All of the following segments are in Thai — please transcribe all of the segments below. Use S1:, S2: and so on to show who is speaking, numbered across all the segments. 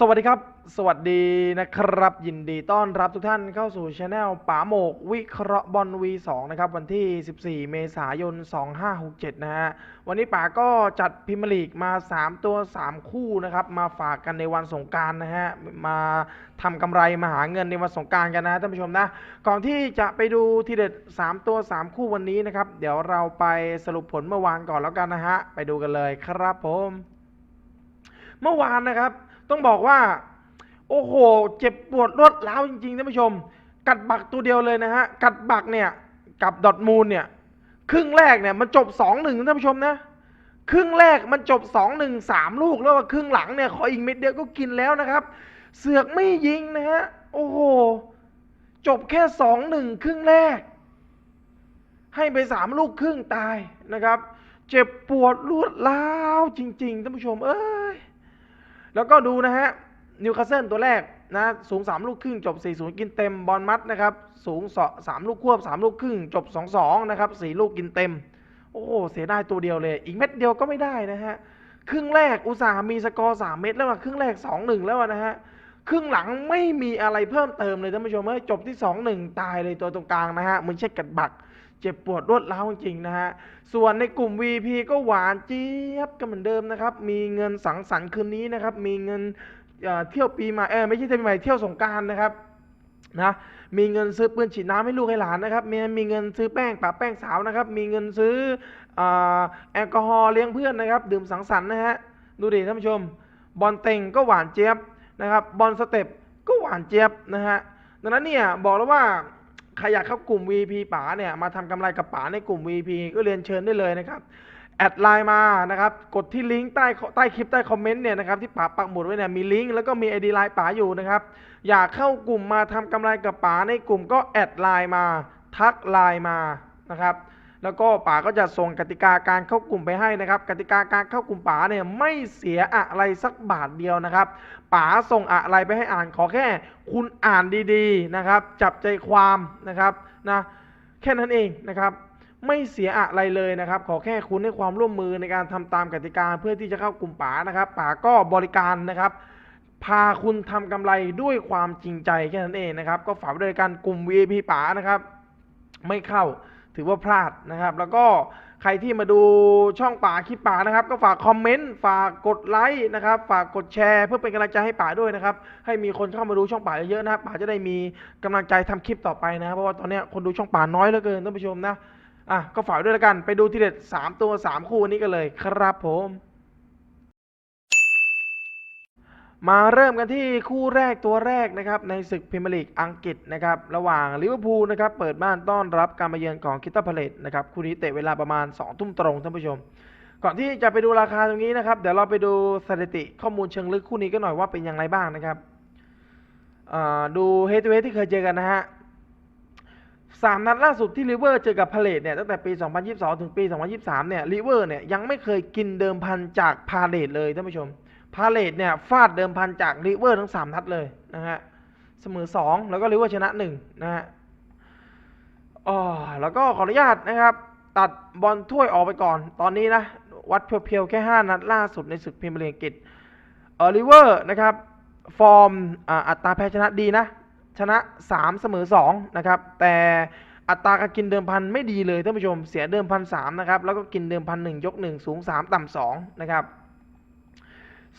S1: สวัสดีครับ สวัสดีนะครับ ยินดีต้อนรับทุกท่านเข้าสู่ช anel ป๋าโมก วิเคราะห์บอล V2 นะครับ วันที่ 14 เมษายน 2567 นะฮะ วันนี้ป๋าก็จัดพิมลีกมา 3 ตัว 3 คู่นะครับ มาฝากกันในวันสงการนะฮะ มาทำกำไรมาหาเงินในวันสงการกันนะท่านผู้ชมนะ ก่อนที่จะไปดูทีเด็ด 3 ตัว 3 คู่วันนี้นะครับ เดี๋ยวเราไปสรุปผลเมื่อวานก่อนแล้วกันนะฮะ ไปดูกันเลยครับผม เมื่อวานนะครับ ต้องบอกว่า โอ้โห เจ็บปวดรวดร้าวจริงๆท่านผู้ชม กัดบักตัวเดียวเลยนะฮะ กัดบักเนี่ยกับดอทมูลเนี่ย ครึ่งแรกเนี่ยมันจบ2อหนึ่งท่านผู้ชมนะ ครึ่งแรกมันจบ2อหนึ่งสามลูกแล้วครึ่งหลังเนี่ยขออีกเม็ดเดียวก็กินแล้วนะครับ เสือกไม่ยิงนะฮะ โอ้โห จบแค่2องหนึ่งครึ่งแรก ให้ไปสามลูกครึ่งตายนะครับ เจ็บปวดรวดร้าวจริงๆท่านผู้ชม เอ้ย แล้วก็ดูนะฮะนิวคาสเซิลตัวแรกนะสูง 3 ลูกครึ่งจบ 4-0 กินเต็มบอลมัดนะครับสูงสามลูกควบ 3 ลูกครึ่งจบ 2-2 นะครับ 4 ลูกกินเต็ม โอ้เสียดายตัวเดียวเลย อีกเม็ดเดียวก็ไม่ได้นะฮะครึ่งแรกอุตสาห์มีสกอร์ 3 เม็ดแล้วอะครึ่งแรก 2-1 แล้วนะฮะครึ่งหลังไม่มีอะไรเพิ่มเติมเลยท่านผู้ชมเอ้ยจบที่ 2-1 ตายเลยตัวตรงกลางนะฮะมันเช็ดกัดบัก เจ็บปวดรวดร้าวจริงๆนะฮะ ส่วนในกลุ่ม VP ก็หวานเจี๊ยบกันเหมือนเดิมนะครับ มีเงินสังสรรค์คืนนี้นะครับ มีเงินเที่ยวปีใหม่เออไม่ใช่เที่ยวปีใหม่เที่ยวสงการนะครับนะมีเงินซื้อปืนฉีดน้ำให้ลูกให้หลานนะครับ มีมีเงินซื้อแป้งปะแป้งสาวนะครับ มีเงินซื้ออแอลกอฮอล์เลี้ยงเพื่อนนะครับ ดื่มสังสรรค์นะฮะ ดูดิท่านผู้ชม บอลเต็งก็หวานเจี๊ยบนะครับ บอลสเต็ปก็หวานเจี๊ยบนะฮะ ดังนั้นเนี่ยบอกแล้วว่า ใครอยากเข้ากลุ่ม VP ป๋าเนี่ยมาทำกำไรกับป๋าในกลุ่ม VP ก็เรียนเชิญได้เลยนะครับแอดไลน์มานะครับ กดที่ลิงก์ใต้ใต้คลิปใต้คอมเมนต์เนี่ยนะครับที่ป๋าปักหมุดไว้เนี่ยมีลิงก์แล้วก็มี ID ไลน์ป๋าอยู่นะครับ อยากเข้ากลุ่มมาทำกำไรกับป๋าในกลุ่มก็แอดไลน์มา ทักไลน์มานะครับ แล้วก็ป๋าก็จะส่งกติกาการเข้ากลุ่มไปให้นะครับ กติกาการเข้ากลุ่มป๋าเนี่ยไม่เสียอะไรสักบาทเดียวนะครับป๋าส่งอะไรไปให้อ่านขอแค่ คุณอ่านดีๆนะครับ จับใจความนะครับนะแค่นั้นเองนะครับไม่เสียอะไรเลยนะครับ ขอแค่คุณให้ความร่วมมือในการทำตามกติกาเพื่อที่จะเข้ากลุ่มป๋านะครับป๋าก็บริการนะครับ พาคุณทำกำไรด้วยความจริงใจแค่นั้นเองนะครับ ก็ฝากด้วยกันกลุ่ม VIP ป๋านะครับ ไม่เข้า ถือว่าพลาดนะครับ แล้วก็ใครที่มาดูช่องป่าคลิปป่านะครับ ก็ฝากคอมเมนต์ฝากกดไลค์นะครับฝากกดแชร์เพื่อเป็นกำลังใจให้ป่าด้วยนะครับ ให้มีคนเข้ามาดูช่องป่าเยอะๆนะครับป่าจะได้มีกำลังใจทำคลิปต่อไปนะเพราะว่าตอนนี้คนดูช่องป่าน้อยเหลือเกินท่านผู้ชมนะอะก็ฝากด้วยแล้วกันไปดูทีเด็ดสามตัวสามคู่นี้กันเลยครับผม มาเริ่มกันที่คู่แรกตัวแรกนะครับในศึกพรีเมียร์ลีกอังกฤษนะครับระหว่างลิเวอร์พูลนะครับเปิดบ้านต้อนรับการมาเยือนของคิตตันพาเลตนะครับคู่นี้เตะเวลาประมาณ 2 ทุ่มตรงท่านผู้ชม ก่อนที่จะไปดูราคาตรงนี้นะครับเดี๋ยวเราไปดูสถิติข้อมูลเชิงลึกคู่นี้กันหน่อยว่าเป็นอย่างไรบ้างนะครับดูเฮดเฮดที่เคยเจอกันนะฮะสามนัดล่าสุดที่ลิเวอร์เจอกับพาเลตเนี่ยตั้งแต่ปี 2022 ถึงปี 2023 เนี่ยลิเวอร์เนี่ยยังไม่เคยกินเดิมพันจากพาเลตเลยท่านผู้ชม พาเลตเนี่ยฟาดเดิมพันจากลิเวอร์ทั้ง 3 นัดเลยนะฮะเสมอ 2 แล้วก็ลิเวอร์ชนะ 1 นะฮะอ๋อแล้วก็ขออนุญาตนะครับ ตัดบอลถ้วยออกไปก่อน ตอนนี้นะ วัดเพียวๆ แค่ 5 นัดล่าสุดในศึกพรีเมียร์ลีกอังกฤษเออลิเวอร์นะครับ ฟอร์มอ,อัตราแพ้ชนะดีนะ ชนะ 3 เสมอ 2 นะครับ แต่อัตราการกินเดิมพันไม่ดีเลยท่านผู้ชม เสียเดิมพันสามนะครับ แล้วก็กินเดิมพันหนึ่งยกหนึ่งสูง3ต่ำสองนะครับ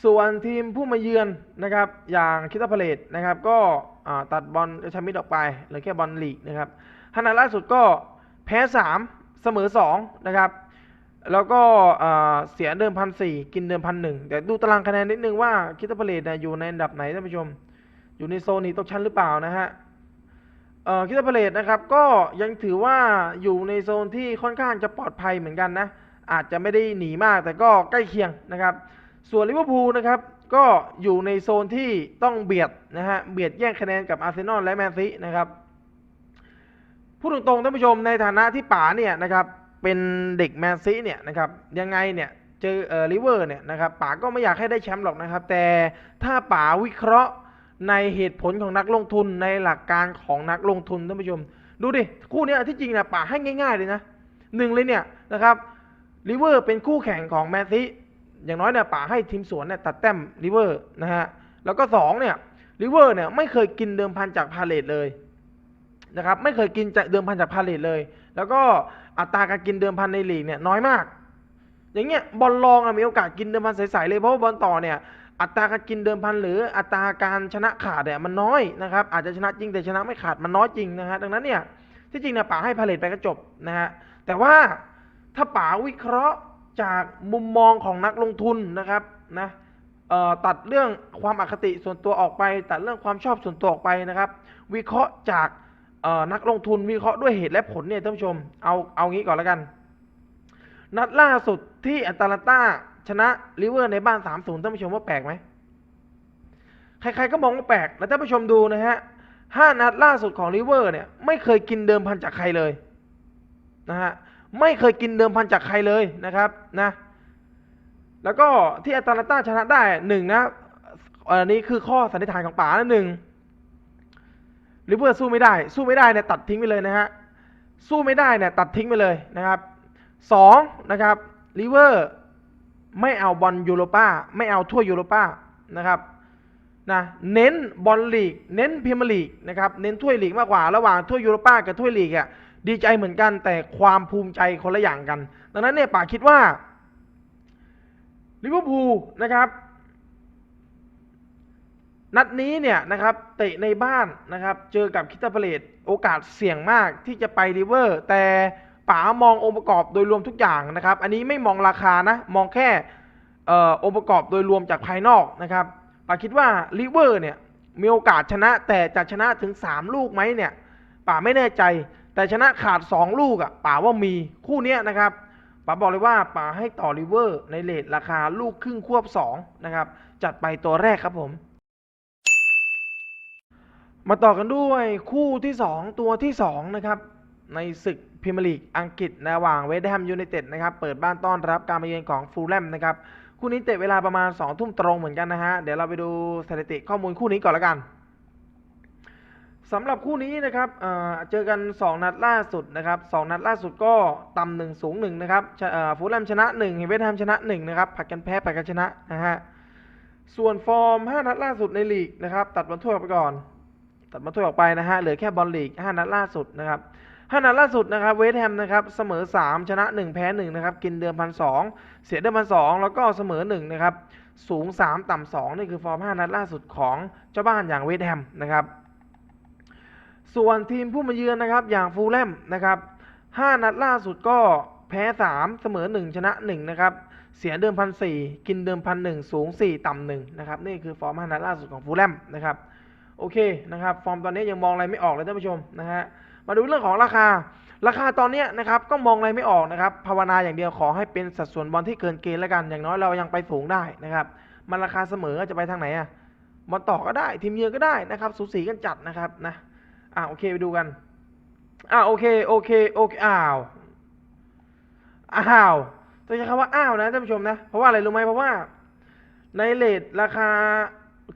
S1: ส่วนทีมผู้มาเยือนนะครับ อย่างคิตาพาเลตนะครับ ก็ตัดบอลชามิดออกไปเหลือแค่บอลลีกนะครับขณะล่าสุดก็แพ้ 3 เสมอ 2 นะครับ แล้วก็เสียเดิมพันสี่กินเดิมพันหนึ่งแต่ดูตารางคะแนนนิดนึงว่าคิตาพาเลตอยู่ในอันดับไหนท่านผู้ชม อยู่ในโซนนี้ตกชั้นหรือเปล่านะฮะคิตาพาเลตนะครับก็ยังถือว่าอยู่ในโซนที่ค่อนข้างจะปลอดภัยเหมือนกันนะอาจจะไม่ได้หนีมากแต่ก็ใกล้เคียงนะครับ ส่วนลิเวอร์พูลนะครับก็อยู่ในโซนที่ต้องเบียดนะฮะเบียดแย่งคะแนนกับอาร์เซนอลและแมนซีนะครับพูดตรงๆท่านผู้ชมในฐานะที่ป๋าเนี่ยนะครับเป็นเด็กแมนซีเนี่ยนะครับยังไงเนี่ยเจอเอ่อลิเวอร์เนี่ยนะครับป๋าก็ไม่อยากให้ได้แชมป์หรอกนะครับ แต่ถ้าป๋าวิเคราะห์ในเหตุผลของนักลงทุนในหลักการของนักลงทุนท่านผู้ชม ดูดิคู่เนี้ยที่จริงเนี่ยป๋าให้ง่าย ๆ เลยนะหนึ่งเลยเนี่ยนะครับลิเวอร์เป็นคู่แข่งของแมนซี อย่างน้อยเนี่ยป๋าให้ทีมสวนเนี่ยตัดแต้มลิเวอร์นะฮะแล้วก็สองเนี่ยลิเวอร์เนี่ยไม่เคยกินเดิมพันจากพาเลตเลยนะครับไม่เคยกินจากเดิมพันจากพาเลตเลย แล้วก็อัตราการกินเดิมพันในลีกเนี่ยน้อยมาก อย่างเงี้ยบอลรองอมีโอกาสกินเดิมพันใสๆเลยเพราะว่าบอลต่อเนี่ยอัตราการกินเดิมพันหรืออัตราการชนะขาดเนี่ยมันน้อยนะครับอาจจะชนะจริงแต่ชนะไม่ขาดมันน้อยจริงนะฮะดังนั้นเนี่ยที่จริงเนี่ยป๋าให้พาเลตไปก็จบนะฮะแต่ว่าถ้าป๋าวิเคราะห์ จากมุมมองของนักลงทุนนะครับนะตัดเรื่องความอคติส่วนตัวออกไป ตัดเรื่องความชอบส่วนตัวออกไปนะครับ วิเคราะห์จากนักลงทุนวิเคราะห์ด้วยเหตุและผลเนี่ยท่านผู้ชมเอาเอางี้ก่อนแล้วกัน นัดล่าสุดที่แอตแลนตาชนะลิเวอร์ในบ้าน 3-0ท่านผู้ชมว่าแปลกไหมใครๆก็มองว่าแปลกแล้วท่านผู้ชมดูนะฮะห้านัดล่าสุดของลิเวอร์เนี่ยไม่เคยกินเดิมพันจากใครเลยนะฮะ ไม่เคยกินเดิมพันจากใครเลยนะครับนะแล้วก็ที่แอตแลนตาชนะได้หนึ่งนะอันนี้คือข้อสันนิษฐานของป๋านะหนึ่งลิเวอร์สู้ไม่ได้ สู้ไม่ได้เนี่ยตัดทิ้งไปเลยนะฮะสู้ไม่ได้เนี่ยตัดทิ้งไปเลยนะครับสองนะครับลิเวอร์ไม่เอาบอลยูโรป้าไม่เอาถ้วยูโรป้านะครับนะเน้นบอลลีก เน้นพรีเมียร์ลีกนะครับเน้นถ้วยลีกมากกว่าระหว่างถ้วยยูโรป้ากับถ้วยลีกอะ ดีใจเหมือนกันแต่ความภูมิใจคนละอย่างกัน ดังนั้นเนี่ยป่าคิดว่าลิเวอร์พูลนะครับ นัดนี้เนี่ยนะครับเตะในบ้านนะครับ เจอกับคิตาเปเลตโอกาสเสี่ยงมากที่จะไปริเวอร์ แต่ป๋ามององค์ประกอบโดยรวมทุกอย่างนะครับ อันนี้ไม่มองราคานะ มองแค่อ่อองค์ประกอบโดยรวมจากภายนอกนะครับป๋าคิดว่าริเวอร์เนี่ยมีโอกาสชนะแต่จะชนะถึง 3 ลูกไหมเนี่ยป๋าไม่แน่ใจ แต่ชนะขาด 2 ลูกอะ่ะป๋าว่ามีคู่เนี้ยนะครับป๋าบอกเลยว่าป๋าให้ต่อริเวอร์ในเลทราคาลูกครึ่งควบ2นะครับจัดไปตัวแรกครับผม มาต่อกันด้วยคู่ที่ 2 ตัวที่ 2 นะครับ ในศึกพรีเมียร์ลีกอังกฤษระหว่างเวสต์แฮมยูไนเต็ดนะครับเปิดบ้านต้อนรับการมาเยือนของฟูลแลมนะครับคู่นี้เตะเวลาประมาณ2ทุ่มตรงเหมือนกันนะฮะเดี๋ยวเราไปดูสถิติข้อมูลคู่นี้ก่อนละกัน สำหรับคู่นี้นะครับเจอกัน 2 นัดล่าสุดนะครับ2นัดล่าสุดก็ต่ำหนึ่งสูงหนึ่งนะครับฟูลแลมชนะ1เวสต์แฮมชนะ1นะครับผัดกันแพ้ผัดกันชนะนะฮะส่วนฟอร์ม 5 นัดล่าสุดในลีกนะครับตัดบอลถ้วยออกไปก่อน ตัดมาถ้วยออกไปนะฮะเหลือแค่บอลลีก 5 นัดล่าสุดนะครับ5นัดล่าสุดนะครับเวสต์แฮมนะครับเสมอ 3 ชนะ 1 แพ้1นะครับกินเดิมพันสองเสียเดิมพันสองแล้วก็เสมอ1นะครับสูง 3 ต่ำ2นี่คือฟอร์ม 5 นัดล่าสุดของเจ้าบ้านอย่างเวสต์แฮมนะครับ ส่วนทีมผู้มาเยือนนะครับอย่างฟูลแลมนะครับ5นัดล่าสุดก็แพ้ 3 เสมอ 1 ชนะ 1 นะครับ เสียเดิมพันสี่กินเดิมพันหนึ่งสูง 4 ต่ำหนึ่งนะครับ นี่คือฟอร์ม5นัดล่าสุดของฟูลแลมนะครับ โอเคนะครับ ฟอร์มตอนนี้ยังมองอะไรไม่ออกเลยท่านผู้ชมนะฮะ มาดูเรื่องของราคา ราคาตอนนี้นะครับก็มองอะไรไม่ออกนะครับ ภาวนาอย่างเดียวขอให้เป็นสัดส่วนบอลที่เกินเกณฑ์แล้วกัน อย่างน้อยเรายังไปสูงได้นะครับ มันราคาเสมอจะไปทางไหนอะบอลต่อก็ได้ ทีมเยือนก็ได้นะครับ สูสีกันจัดนะครับนะ อ่าโอเคไปดูกัน อ่าโอเคโอเคโอเคอ้าว อ้าวต้องใช้คำว่าอ้าวนะท่านผู้ชมนะ เพราะว่าอะไรรู้ไหมเพราะว่า ในเลทราคา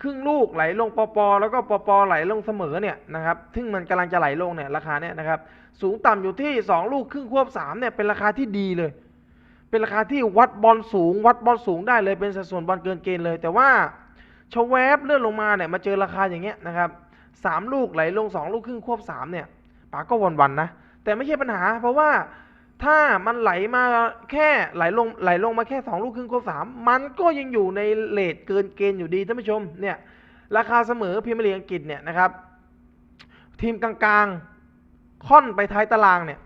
S1: ครึ่งลูกไหลลงปอปอแล้วก็ปอปอไหลลงเสมอเนี่ยนะครับ ซึ่งมันกำลังจะไหลลงเนี่ยราคาเนี่ยนะครับ สูงต่ำอยู่ที่ 2 ลูกครึ่งควบ3เนี่ยเป็นราคาที่ดีเลย เป็นราคาที่วัดบอลสูง วัดบอลสูงได้เลยเป็นสัดส่วนบอลเกินเกณฑ์เลย แต่ว่าชวแวบเลื่อนลงมาเนี่ยมาเจอราคาอย่างเงี้ยนะครับ สามลูกไหลลง2ลูกครึ่งควบ3เนี่ยป๋าก็วันๆนะ แต่ไม่ใช่ปัญหา เพราะว่าถ้ามันไหลมาแค่ไหลลงไหลลงมาแค่2ลูกครึ่งควบ3มันก็ยังอยู่ในเลทเกินเกณฑ์อยู่ดีท่านผู้ชมเนี่ยราคาเสมอพรีเมียร์ลีกอังกฤษเนี่ยนะครับ ทีมกลางๆค่อนไปท้ายตารางเนี่ย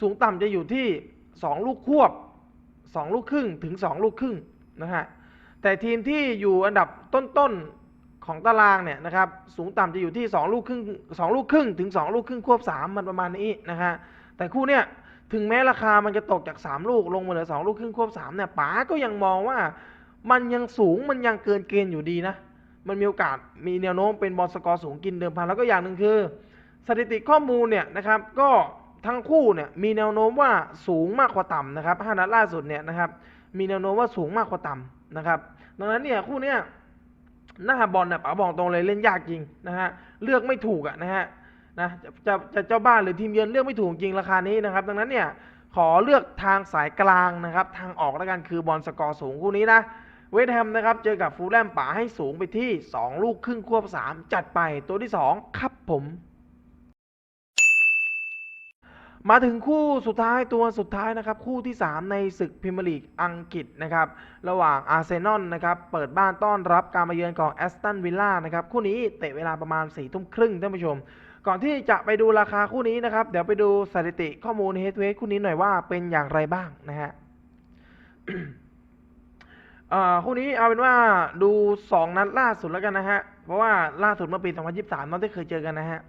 S1: สูงต่ำจะอยู่ที่ 2 ลูกควบ 2 ลูกครึ่งถึง 2 ลูกครึ่งนะฮะแต่ทีมที่อยู่อันดับต้นๆ ของตารางเนี่ยนะครับสูงต่ำจะอยู่ที่2ลูกครึ่ง2ลูกครึ่งถึง 2 ลูกครึ่งควบ 3 มันประมาณนี้นะฮะแต่คู่เนี่ยถึงแม้ราคามันจะตกจาก 3 ลูกลงมาเหลือ 2 ลูกครึ่งควบ3เนี่ยป๋าก็ยังมองว่ามันยังสูงมันยังเกินเกณฑ์อยู่ดีนะ มันมีโอกาสมีแนวโน้มเป็นบอลสกอร์สูงกินเดิมพันแล้วก็อย่างหนึ่งคือ สถิติข้อมูลเนี่ยนะครับก็ทั้งคู่เนี่ยมีแนวโน้มว่าสูงมากกว่าต่ำนะครับห้านัดล่าสุดเนี่ยนะครับมีแนวโน้มว่าสูงมากกว่าต่ำนะครับดังนั้นเนี่ยคู่เนี้ย หน้าบอลเนี่ยป๋าบอกตรงเลยเล่นยากจริงนะฮะเลือกไม่ถูกอะนะฮะนะจะจะจะเจ้าบ้านหรือทีมเยือนเลือกไม่ถูกจริงราคานี้นะครับ ดังนั้นเนี่ยขอเลือกทางสายกลางนะครับ ทางออกแล้วกันคือบอลสกอร์สูงคู่นี้นะเวสต์แฮมนะครับเจอกับฟูลแลมป๋าให้สูงไปที่ 2 ลูกครึ่งควบ 3 จัดไปตัวที่ 2 ครับผม มาถึงคู่สุดท้ายตัวสุดท้ายนะครับ คู่ที่ 3 ในศึกพรีเมียร์ลีกอังกฤษนะครับ ระหว่างอาร์เซนอลนะครับเปิดบ้านต้อนรับการมาเยือนของแอสตันวิลล่านะครับคู่นี้เตะเวลาประมาณ4ี่ทุ่มครึ่งท่านผู้ชม ก่อนที่จะไปดูราคาคู่นี้นะครับ เดี๋ยวไปดูสถิติข้อมูลเฮดเวคู่นี้หน่อยว่าเป็นอย่างไรบ้างนะฮะคู่นี้เอาเป็นว่าดู 2 นัดล่าสุดแล้วกันนะฮะเพราะว่าล่าสุดเมื่อปี 2023นัดที่เคยเจอกันนะฮะ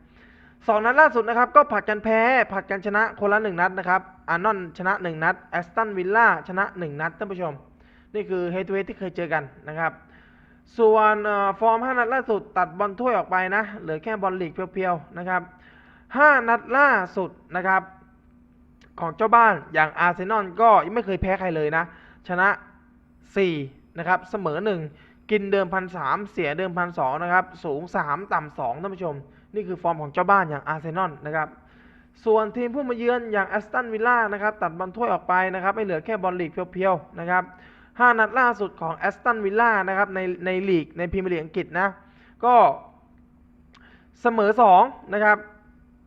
S1: สองนัดล่าสุดนะครับก็ผัดกันแพ้ผัดกันชนะคนละหนึ่งนัดนะครับอารนอนชนะ1นัดแอสตันวิลล่าชนะ1นัดท่านผู้ชม นี่คือเฮดเวที่เคยเจอกันนะครับ ส่วนฟอร์ม5นัดล่าสุดตัดบอลถ้วยออกไปนะ เหลือแค่บอลลีกเพียวๆนะครับ5นัดล่าสุดนะครับ ของเจ้าบ้านอย่างอาร์เซนอลก็ยังไม่เคยแพ้ใครเลยนะ ชนะ4นะครับเสมอ 1 กินเดิมพันสามเสียเดิมพันสองนะครับสูง 3 ต่ำสองท่านผู้ชม นี่คือฟอร์มของเจ้าบ้านอย่างอาร์เซนอลนะครับส่วนทีมผู้มาเยือนอย่างแอสตันวิลล่านะครับตัดบอลถ้วยออกไปนะครับไม่เหลือแค่บอลลีกเพียวๆนะครับ5นัดล่าสุดของแอสตันวิลล่านะครับในในลีกในพรีเมียร์ลีกอังกฤษนะก็เสมอ2นะครับ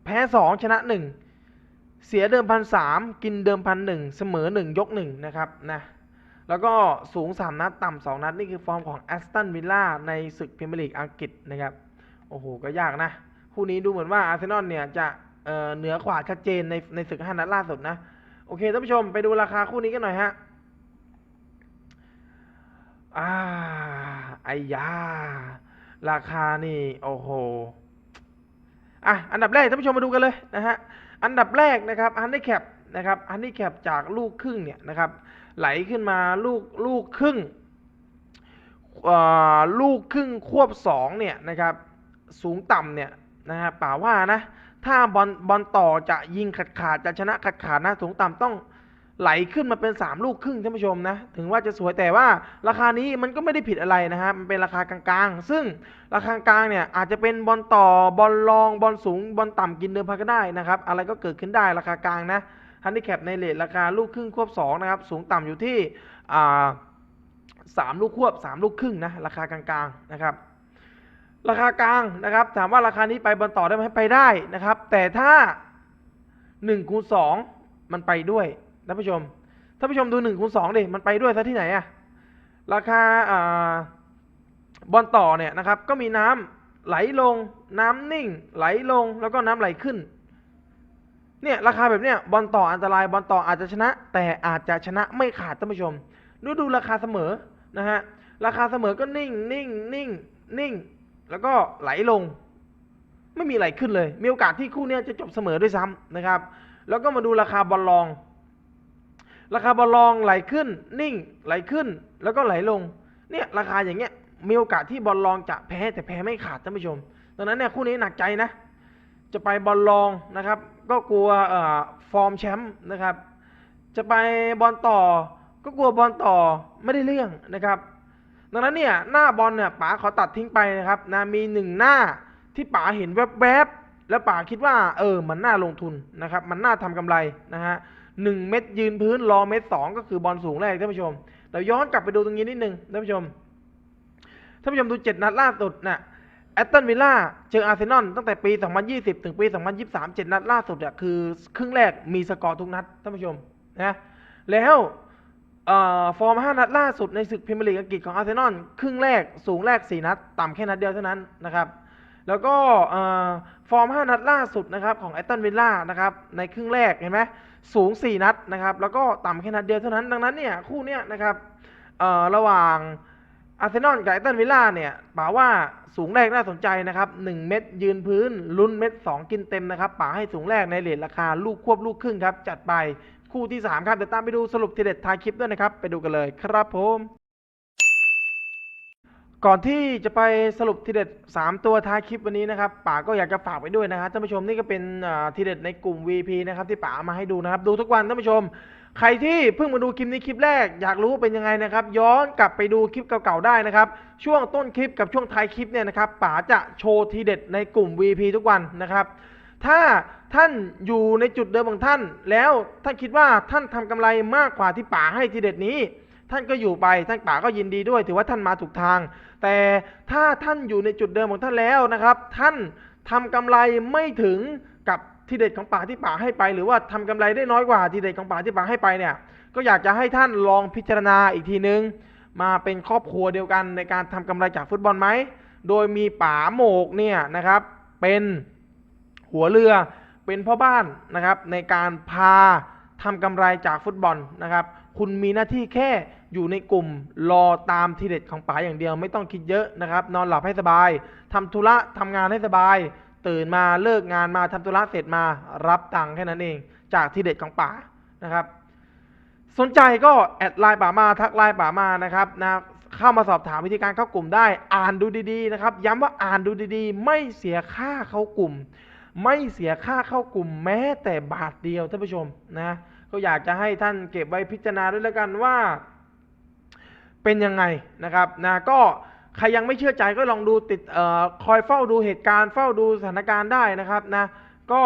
S1: แพ้ 2 ชนะ 1 เสียเดิมพันสามกินเดิมพันหนึ่งเสมอ 1 ยก1นะครับนะแล้วก็สูง 3 นัด ต่ำ2นัด นี่คือฟอร์มของแอสตันวิลล่าในศึกพรีเมียร์ลีกอังกฤษนะครับ โอ้โห ก็ยากนะ คู่นี้ดูเหมือนว่าอาร์เซนอลเนี่ยจะเเหนือกว่าชัดเจนในในศึก5นัดล่าสุดนะ โอเคท่านผู้ชมไปดูราคาคู่นี้กันหน่อยฮะอ่าไอ้ยา ราคานี่โอ้โหอะอันดับแรกท่านผู้ชมมาดูกันเลยนะฮะอันดับแรกนะครับฮันนี่แคปนะครับฮันนี่แคปจากลูกครึ่งเนี่ยนะครับไหลขึ้นมาลูกลูกครึ่งอ่อลูกครึ่งควบสองเนี่ยนะครับสูงต่ำเนี่ย นะฮะป่าว่านะถ้าบอลบอลต่อจะยิงขาดขาดจะชนะขาดขาดนะสูงต่ำต้องไหลขึ้นมาเป็น 3 ลูกครึ่งท่านผู้ชมนะ ถึงว่าจะสวยแต่ว่าราคานี้มันก็ไม่ได้ผิดอะไรนะฮะมันเป็นราคากลางๆ ซึ่งราคากลางเนี่ยอาจจะเป็นบอลต่อบอลรองบอลสูงบอลต่ำกินเดิมพันก็ได้นะครับอะไรก็เกิดขึ้นได้ราคากลางนะฮันดิแคปในเลทราคาลูกครึ่งควบ2นะครับสูงต่ำอยู่ที่สามลูกควบสามลูกครึ่งนะราคากลางๆนะครับ ราคากลางนะครับ ถามว่าราคานี้ไปบอลต่อได้ไหมไปได้นะครับ แต่ถ้า1คูณ2มันไปด้วยท่านผู้ชมท่านผู้ชมดู1คูณ2ดิมันไปด้วยซะที่ไหนอะราคาอ่าบอลต่อเนี่ยนะครับ ก็มีน้ำไหลลง น้ำนิ่ง ไหลลงแล้วก็น้ำไหลขึ้นเนี่ยราคาแบบเนี้ยบอลต่ออันตรายบอลต่ออาจจะชนะ แต่อาจจะชนะไม่ขาดท่านผู้ชมดูดูราคาเสมอนะฮะราคาเสมอก็นิ่งนิ่งนิ่งนิ่ง แล้วก็ไหลลง ไม่มีไหลขึ้นเลย มีโอกาสที่คู่นี้จะจบเสมอด้วยซ้ำนะครับ แล้วก็มาดูราคาบอลลอง ราคาบอลลองไหลขึ้น นิ่งไหลขึ้น แล้วก็ไหลลง เนี่ยราคาอย่างเงี้ยมีโอกาสที่บอลลองจะแพ้แต่แพ้ไม่ขาดท่านผู้ชมดังนั้นเนี่ยคู่นี้หนักใจนะ จะไปบอลลองนะครับ ก็กลัวเอ่อฟอร์มแชมป์นะครับ จะไปบอลต่อ ก็กลัวบอลต่อไม่ได้เรื่องนะครับ ดังนั้นเนี่ยหน้าบอลเนี่ยป๋าขอตัดทิ้งไปนะครับนะมีหนึ่งหน้าที่ป๋าเห็นแวบๆแล้วป๋าคิดว่าเออมันน่าลงทุนนะครับมันน่าทำกำไรนะฮะหนึ่งเม็ดยืนพื้นรอเม็ดสองก็คือบอลสูงแรกท่านผู้ชมเราย้อนกลับไปดูตรงนี้นิดนึงท่านผู้ชมท่านผู้ชมดูเจ็ดนัดล่าสุดนะแอตตันวิลล่าเจออาร์เซนอลตั้งแต่ปี 2020 ถึงปี 2023 7 นัดล่าสุดเนี่ยคือครึ่งแรกมีสกอร์ทุกนัดท่านผู้ชมนะแล้ว ฟอร์ม 5 นัดล่าสุดในศึกพรีเมียร์ลีกอังกฤษของอาร์เซนอลครึ่งแรกสูงแรก 4 นัด ต่ำแค่นัดเดียวเท่านั้นนะครับ แล้วก็ฟอร์ม 5 นัดล่าสุดนะครับของแอตตันวิลล่านะครับในครึ่งแรกเห็นไหมสูง 4 นัดนะครับแล้วก็ต่ำแค่นัดเดียวเท่านั้น ดังนั้นเนี่ยคู่เนี้ยนะครับระหว่างอาร์เซนอลกับแอตตันวิลล่าเนี่ยป่าว่าสูงแรกน่าสนใจนะครับ 1 เม็ดยืนพื้นลุ้นเม็ด2 กินเต็มนะครับป่าให้สูงแรกในเลทราคาลูกควบลูกครึ่งครับจัดไป คู่ที่ 3 ครับ เดี๋ยวตามไปดูสรุปทีเด็ดท้ายคลิปด้วยนะครับ ไปดูกันเลยครับผมก่อนที่จะไปสรุปทีเด็ด 3 ตัวท้ายคลิปวันนี้นะครับป๋าก็อยากจะฝากไว้ด้วยนะครับท่านผู้ชมนี่ก็เป็นทีเด็ดในกลุ่ม VP นะครับที่ป๋ามาให้ดูนะครับ ดูทุกวันท่านผู้ชม ใครที่เพิ่งมาดูคลิปนี้คลิปแรก อยากรู้เป็นยังไงนะครับ ย้อนกลับไปดูคลิปเก่าๆได้นะครับ ช่วงต้นคลิปกับช่วงท้ายคลิปเนี่ยนะครับป๋าจะโชว์ทีเด็ดในกลุ่ม VP ทุกวันนะครับ ถ้าท่านอยู่ในจุดเดิมของท่าน แล้วท่านคิดว่าท่านทำกำไรมากกว่าที่ป๋าให้ทีเด็ดนี้ ท่านก็อยู่ไปท่านป๋าก็ยินดีด้วย ถือว่าท่านมาถูกทาง แต่ถ้าท่านอยู่ในจุดเดิมของท่านแล้วนะครับ ท่านทำกำไรไม่ถึงกับทีเด็ดของป๋าที่ป๋าให้ไป หรือว่าทำกำไรได้น้อยกว่าทีเด็ดของป๋าที่ป๋าให้ไปเนี่ย ก็อยากจะให้ท่านลองพิจารณาอีกทีนึง มาเป็นครอบครัวเดียวกันในการทำกำไรจากฟุตบอลไหมโดยมีป๋าโหมกเนี่ยนะครับเป็น หัวเรือเป็นพ่อบ้านนะครับ ในการพาทำกำไรจากฟุตบอลนะครับ คุณมีหน้าที่แค่อยู่ในกลุ่มรอตามทีเด็ดของป๋าอย่างเดียว ไม่ต้องคิดเยอะนะครับ นอนหลับให้สบายทำธุระทำงานให้สบาย ตื่นมาเลิกงานมาทำธุระเสร็จมารับตังค์แค่นั้นเอง จากทีเด็ดของป๋านะครับ สนใจก็แอดไลน์ป่ามาทักไลน์ป่ามานะครับนะเข้ามาสอบถามวิธีการเข้ากลุ่มได้ อ่านดูดีๆนะครับ ย้ำว่าอ่านดูดีๆ ไม่เสียค่าเข้ากลุ่ม ไม่เสียค่าเข้ากลุ่มแม้แต่บาทเดียวท่านผู้ชมนะก็อยากจะให้ท่านเก็บไว้พิจารณาด้วยแล้วกันว่า เป็นยังไงนะครับนะก็ใครยังไม่เชื่อใจก็ลองดูติดเอ่อคอยเฝ้าดูเหตุการณ์เฝ้าดูสถานการณ์ได้นะครับนะก็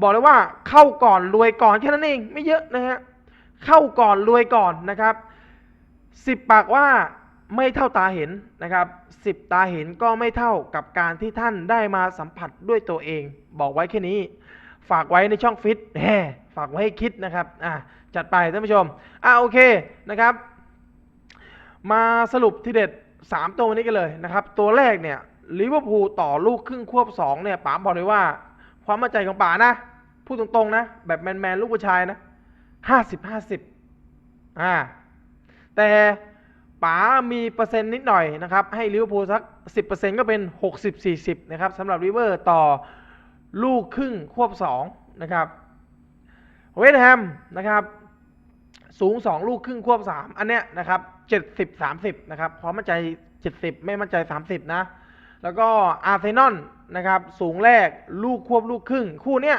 S1: บอกเลยว่าเข้าก่อนรวยก่อนแค่นั้นเองไม่เยอะนะฮะเข้าก่อนรวยก่อนนะครับสิบปากว่า ไม่เท่าตาเห็นนะครับสิบตาเห็นก็ไม่เท่ากับการที่ท่านได้มาสัมผัสด้วยตัวเอง บอกไว้แค่นี้ ฝากไว้ในช่องฟิตแหมฝากไว้ให้คิดนะครับอะจัดไปท่านผู้ชมอะโอเคนะครับ มาสรุปที่เด็ด 3 ตัวนี้กันเลยนะครับ ตัวแรกเนี่ยลิเวอร์พูลต่อลูกครึ่งควบ2เนี่ยป๋าบอกเลยว่า ความมั่นใจของป๋านะพูดตรงๆนะ แบบแมนๆลูกผู้ชายนะ50 50อ่าแต่ ป๋ามีเปอร์เซ็นต์นิดหน่อยนะครับ ให้ลิเวอร์พูลสัก 10%ก็เป็น 60 40 นะครับสำหรับลิเวอร์ต่อลูกครึ่งควบ 2 นะครับเวสต์แฮมนะครับ สูง 2 ลูกครึ่งควบ 3 อันเนี้ยนะครับ 70 30 นะครับความมั่นใจ 70 ไม่มั่นใจ 30 นะ แล้วก็อาร์เซนอลนะครับ สูงแรกลูกควบลูกครึ่งคู่เนี้ย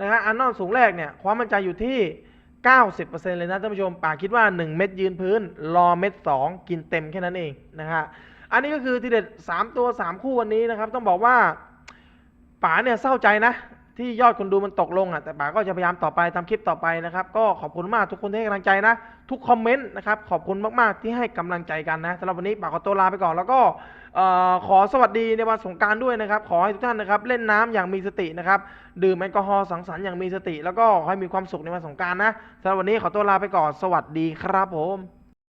S1: นะฮะอาร์เซนอลสูงแรกเนี่ยความมั่นใจอยู่ที่ 90%เลยนะท่านผู้ชมป่าคิดว่า 1 เม็ดยืนพื้น รอเม็ด 2 กินเต็มแค่นั้นเองนะฮะอันนี้ก็คือทีเด็ด 3 ตัว 3 คู่วันนี้นะครับ ต้องบอกว่าป๋าเนี่ยเศร้าใจนะ ที่ยอดคนดูมันตกลงอะแต่ป๋าก็จะพยายามต่อไปทำคลิปต่อไปนะครับ ก็ขอบคุณมากทุกคนที่ให้กำลังใจนะ ทุกคอมเมนต์นะครับขอบคุณมากๆที่ให้กำลังใจกันนะสำหรับวันนี้ป๋าขอตัวลาไปก่อนแล้วก็ขอสวัสดีในวันสงการด้วยนะครับ ขอให้ทุกท่านนะครับ เล่นน้ำอย่างมีสตินะครับ ดื่มแอลกอฮอล์สังสรรค์อย่างมีสติ แล้วก็ขอให้มีความสุขในวันสงการนะสำหรับวันนี้ขอตัวลาไปก่อนสวัสดีครับผม